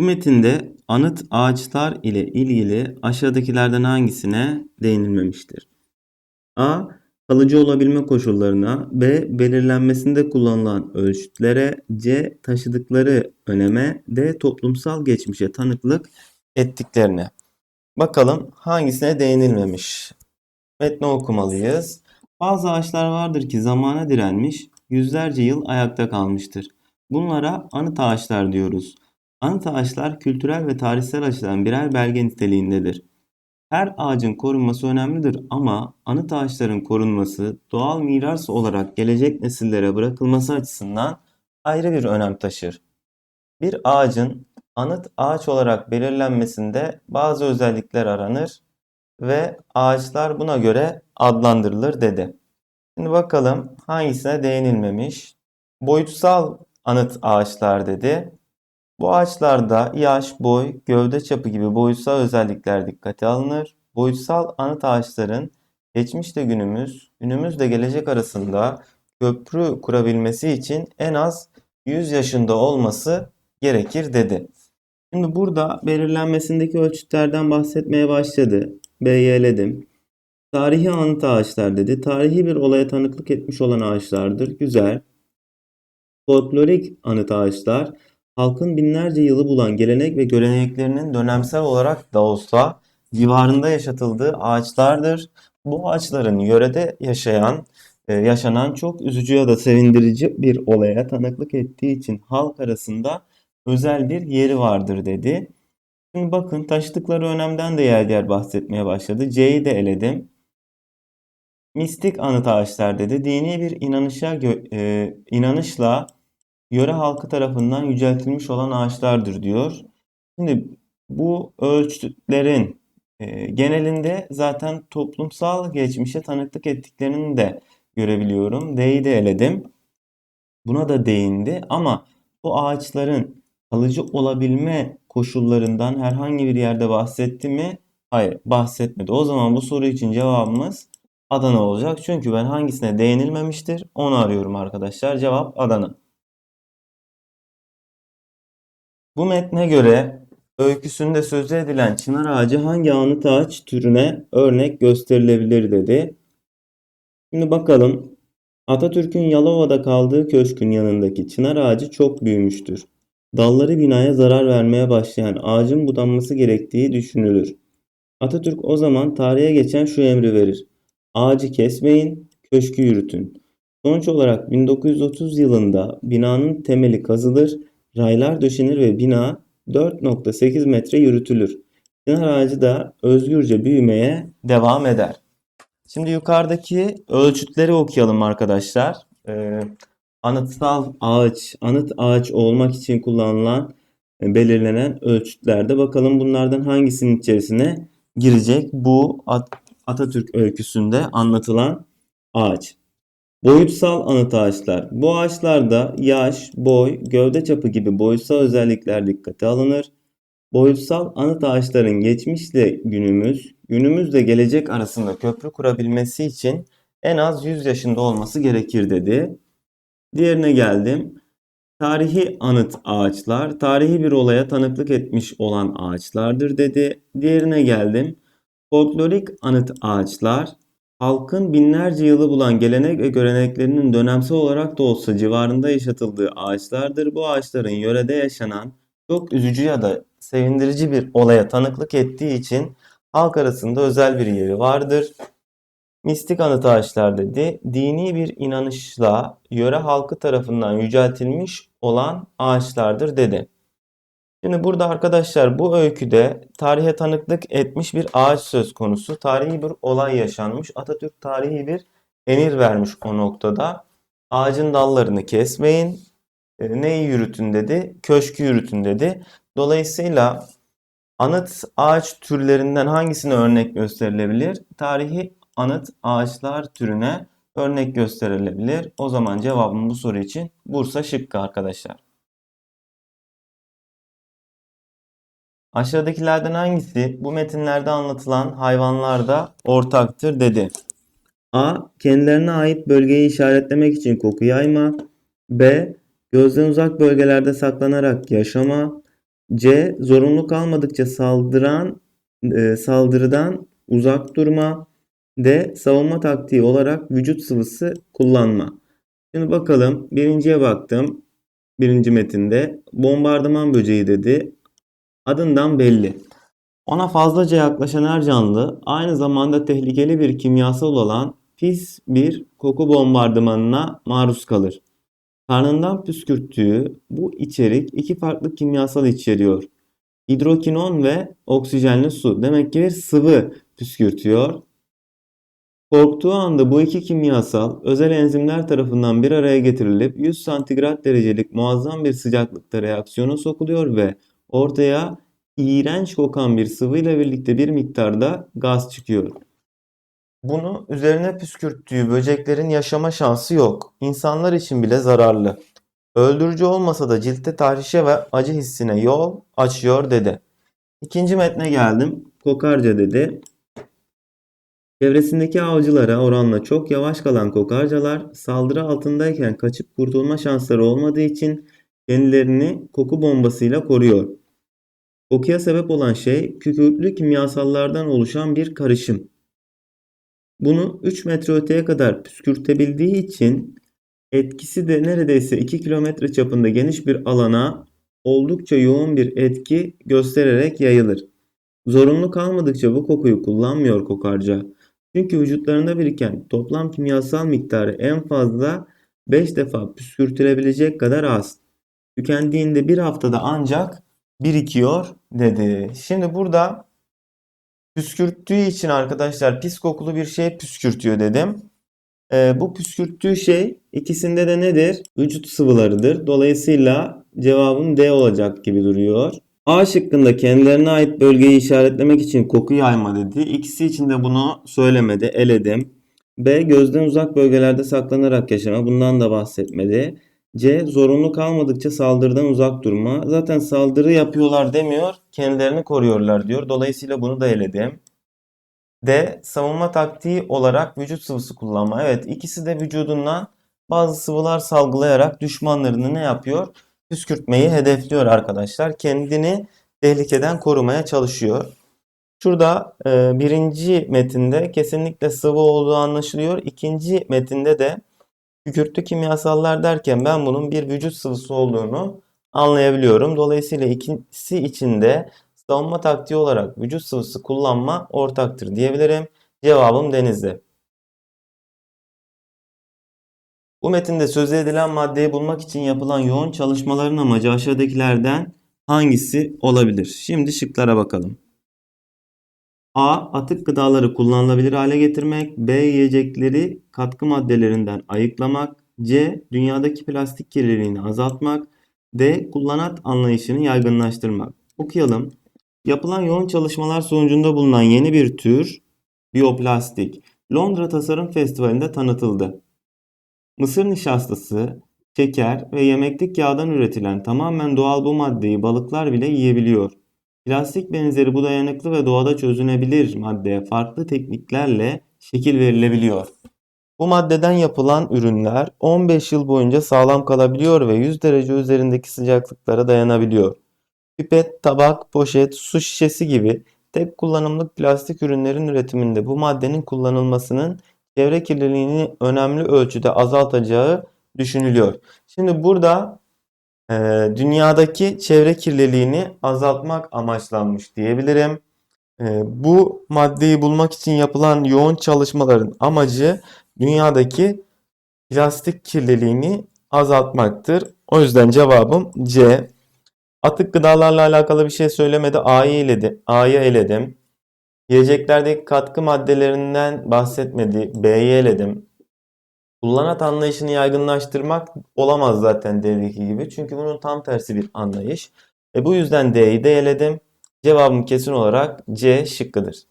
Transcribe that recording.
Bu metinde anıt ağaçlar ile ilgili aşağıdakilerden hangisine değinilmemiştir? A. Kalıcı olabilme koşullarına, B. Belirlenmesinde kullanılan ölçütlere, C. Taşıdıkları öneme, D. Toplumsal geçmişe tanıklık ettiklerine. Bakalım hangisine değinilmemiş? Metni okumalıyız. Bazı ağaçlar vardır ki zamana direnmiş, yüzlerce yıl ayakta kalmıştır. Bunlara anıt ağaçlar diyoruz. Anıt ağaçlar kültürel ve tarihsel açıdan birer belge niteliğindedir. Her ağacın korunması önemlidir ama anıt ağaçların korunması doğal miras olarak gelecek nesillere bırakılması açısından ayrı bir önem taşır. Bir ağacın anıt ağaç olarak belirlenmesinde bazı özellikler aranır ve ağaçlar buna göre adlandırılır dedi. Şimdi bakalım hangisine değinilmemiş. Boyutsal anıt ağaçlar dedi. Bu ağaçlarda yaş, boy, gövde çapı gibi boyutsal özellikler dikkate alınır. Boyutsal anıt ağaçların geçmişle günümüz, günümüzle gelecek arasında köprü kurabilmesi için en az 100 yaşında olması gerekir dedi. Şimdi burada belirlenmesindeki ölçütlerden bahsetmeye başladı. B'yeledim. Tarihi anıt ağaçlar dedi. Tarihi bir olaya tanıklık etmiş olan ağaçlardır. Güzel. Folklorik anıt ağaçlar halkın binlerce yılı bulan gelenek ve göreneklerinin dönemsel olarak da olsa civarında yaşatıldığı ağaçlardır. Bu ağaçların yörede yaşayan, e, yaşanan çok üzücü ya da sevindirici bir olaya tanıklık ettiği için halk arasında özel bir yeri vardır dedi. Şimdi bakın taşıdıkları önemden de yer yer bahsetmeye başladı. C'yi de eledim. Mistik anıt ağaçlar dedi. Dini bir inanışa e, inanışla yöre halkı tarafından yüceltilmiş olan ağaçlardır diyor. Şimdi bu ölçütlerin e, genelinde zaten toplumsal geçmişe tanıklık ettiklerini de görebiliyorum. D'yi de eledim. Buna da değindi ama bu ağaçların kalıcı olabilme koşullarından herhangi bir yerde bahsetti mi? Hayır, bahsetmedi. O zaman bu soru için cevabımız Adana olacak. Çünkü ben hangisine değinilmemiştir onu arıyorum arkadaşlar. Cevap Adana. Bu metne göre öyküsünde sözü edilen çınar ağacı hangi anıt ağaç türüne örnek gösterilebilir dedi. Şimdi bakalım. Atatürk'ün Yalova'da kaldığı köşkün yanındaki çınar ağacı çok büyümüştür. Dalları binaya zarar vermeye başlayan ağacın budanması gerektiği düşünülür. Atatürk o zaman tarihe geçen şu emri verir. Ağacı kesmeyin, köşkü yürütün. Sonuç olarak 1930 yılında binanın temeli kazılır, raylar döşenir ve bina 4.8 metre yürütülür. Çınar ağacı da özgürce büyümeye devam eder. Şimdi yukarıdaki ölçütleri okuyalım arkadaşlar. Ee, anıtsal ağaç, anıt ağaç olmak için kullanılan e, belirlenen ölçütlerde bakalım bunlardan hangisinin içerisine girecek bu Atatürk öyküsünde anlatılan ağaç. Boyutsal anıt ağaçlar. Bu ağaçlarda yaş, boy, gövde çapı gibi boyutsal özellikler dikkate alınır. Boyutsal anıt ağaçların geçmişle günümüz, günümüzle gelecek arasında köprü kurabilmesi için en az 100 yaşında olması gerekir dedi. Diğerine geldim. Tarihi anıt ağaçlar, tarihi bir olaya tanıklık etmiş olan ağaçlardır dedi. Diğerine geldim. Folklorik anıt ağaçlar, halkın binlerce yılı bulan gelenek ve göreneklerinin dönemsel olarak da olsa civarında yaşatıldığı ağaçlardır. Bu ağaçların yörede yaşanan çok üzücü ya da sevindirici bir olaya tanıklık ettiği için halk arasında özel bir yeri vardır. Mistik anıt ağaçlar dedi. Dini bir inanışla yöre halkı tarafından yüceltilmiş olan ağaçlardır dedi. Şimdi burada arkadaşlar bu öyküde tarihe tanıklık etmiş bir ağaç söz konusu. Tarihi bir olay yaşanmış. Atatürk tarihi bir emir vermiş o noktada. Ağacın dallarını kesmeyin. E, neyi yürütün dedi? Köşkü yürütün dedi. Dolayısıyla anıt ağaç türlerinden hangisine örnek gösterilebilir? Tarihi anıt ağaçlar türüne örnek gösterilebilir. O zaman cevabım bu soru için Bursa şıkkı arkadaşlar. Aşağıdakilerden hangisi bu metinlerde anlatılan hayvanlarda ortaktır dedi. A. Kendilerine ait bölgeyi işaretlemek için koku yayma. B. Gözden uzak bölgelerde saklanarak yaşama. C. Zorunlu kalmadıkça saldıran e, saldırıdan uzak durma. D. Savunma taktiği olarak vücut sıvısı kullanma. Şimdi bakalım birinciye baktım. Birinci metinde bombardıman böceği dedi. Adından belli. Ona fazlaca yaklaşan her canlı aynı zamanda tehlikeli bir kimyasal olan pis bir koku bombardımanına maruz kalır. Karnından püskürttüğü bu içerik iki farklı kimyasal içeriyor. Hidrokinon ve oksijenli su. Demek ki bir sıvı püskürtüyor. Korktuğu anda bu iki kimyasal özel enzimler tarafından bir araya getirilip 100 santigrat derecelik muazzam bir sıcaklıkta reaksiyona sokuluyor ve ortaya iğrenç kokan bir sıvıyla birlikte bir miktarda gaz çıkıyor. Bunu üzerine püskürttüğü böceklerin yaşama şansı yok. İnsanlar için bile zararlı. Öldürücü olmasa da ciltte tahrişe ve acı hissine yol açıyor dedi. İkinci metne geldim. Kokarca dedi. Çevresindeki avcılara oranla çok yavaş kalan kokarcalar saldırı altındayken kaçıp kurtulma şansları olmadığı için kendilerini koku bombasıyla koruyor. Kokuya sebep olan şey kükürtlü kimyasallardan oluşan bir karışım. Bunu 3 metre öteye kadar püskürtebildiği için etkisi de neredeyse 2 kilometre çapında geniş bir alana oldukça yoğun bir etki göstererek yayılır. Zorunlu kalmadıkça bu kokuyu kullanmıyor kokarca. Çünkü vücutlarında biriken toplam kimyasal miktarı en fazla 5 defa püskürtülebilecek kadar az. Tükendiğinde bir haftada ancak birikiyor dedi. Şimdi burada püskürttüğü için arkadaşlar pis kokulu bir şey püskürtüyor dedim. Ee, bu püskürttüğü şey ikisinde de nedir? Vücut sıvılarıdır. Dolayısıyla cevabım D olacak gibi duruyor. A şıkkında kendilerine ait bölgeyi işaretlemek için koku yayma dedi. İkisi için de bunu söylemedi, eledim. B gözden uzak bölgelerde saklanarak yaşama. Bundan da bahsetmedi. C. Zorunlu kalmadıkça saldırıdan uzak durma. Zaten saldırı yapıyorlar demiyor, kendilerini koruyorlar diyor. Dolayısıyla bunu da eledim. D. Savunma taktiği olarak vücut sıvısı kullanma. Evet ikisi de vücudundan bazı sıvılar salgılayarak düşmanlarını ne yapıyor? Püskürtmeyi hedefliyor arkadaşlar. Kendini tehlikeden korumaya çalışıyor. Şurada e, birinci metinde kesinlikle sıvı olduğu anlaşılıyor. İkinci metinde de kükürtlü kimyasallar derken ben bunun bir vücut sıvısı olduğunu anlayabiliyorum. Dolayısıyla ikisi içinde savunma taktiği olarak vücut sıvısı kullanma ortaktır diyebilirim. Cevabım denizli. Bu metinde söz edilen maddeyi bulmak için yapılan yoğun çalışmaların amacı aşağıdakilerden hangisi olabilir? Şimdi şıklara bakalım. A. Atık gıdaları kullanılabilir hale getirmek. B. Yiyecekleri katkı maddelerinden ayıklamak. C. Dünyadaki plastik kirliliğini azaltmak. D. Kullanat anlayışını yaygınlaştırmak. Okuyalım. Yapılan yoğun çalışmalar sonucunda bulunan yeni bir tür biyoplastik Londra Tasarım Festivali'nde tanıtıldı. Mısır nişastası, şeker ve yemeklik yağdan üretilen tamamen doğal bu maddeyi balıklar bile yiyebiliyor. Plastik benzeri bu dayanıklı ve doğada çözünebilir maddeye farklı tekniklerle şekil verilebiliyor. Bu maddeden yapılan ürünler 15 yıl boyunca sağlam kalabiliyor ve 100 derece üzerindeki sıcaklıklara dayanabiliyor. Pipet, tabak, poşet, su şişesi gibi tek kullanımlık plastik ürünlerin üretiminde bu maddenin kullanılmasının çevre kirliliğini önemli ölçüde azaltacağı düşünülüyor. Şimdi burada dünyadaki çevre kirliliğini azaltmak amaçlanmış diyebilirim. E, bu maddeyi bulmak için yapılan yoğun çalışmaların amacı dünyadaki plastik kirliliğini azaltmaktır. O yüzden cevabım C. Atık gıdalarla alakalı bir şey söylemedi. A'yı eledi. A'yı eledim. Yiyeceklerdeki katkı maddelerinden bahsetmedi. B'yi eledim. Kullanat anlayışını yaygınlaştırmak olamaz zaten D'deki gibi. Çünkü bunun tam tersi bir anlayış. E bu yüzden D'yi de eledim. Cevabım kesin olarak C şıkkıdır.